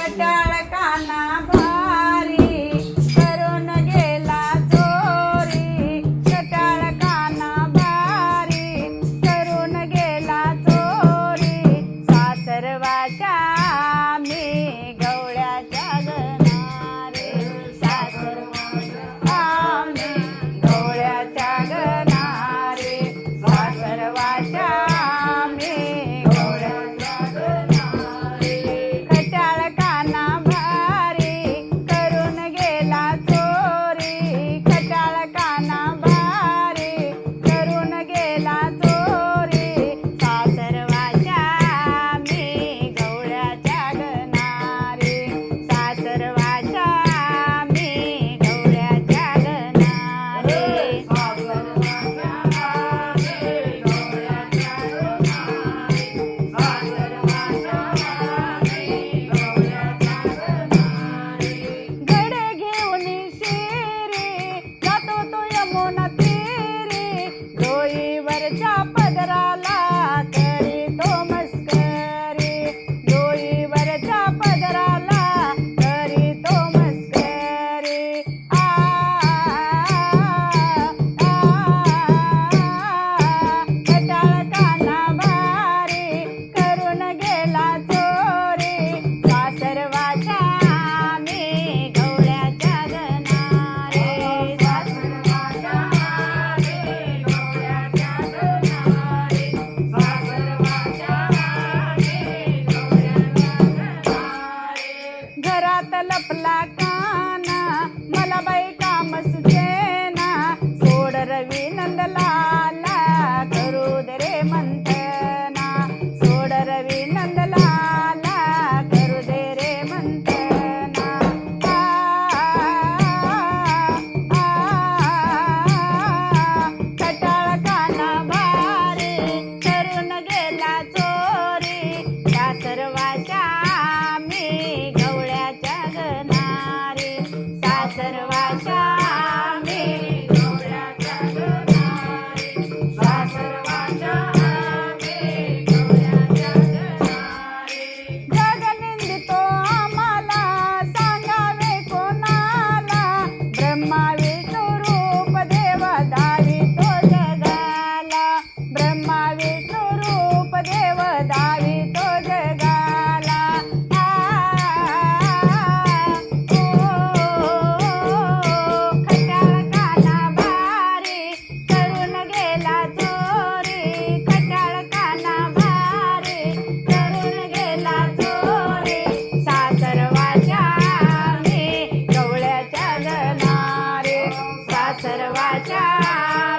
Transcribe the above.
खटाळ काना भारी करून गेला चोरी. खटाळ भारी करून गेला चोरी. सासरवाच्या घरात लपला काना मला बाई काम सुचेना सोड रवी नंदला tchau.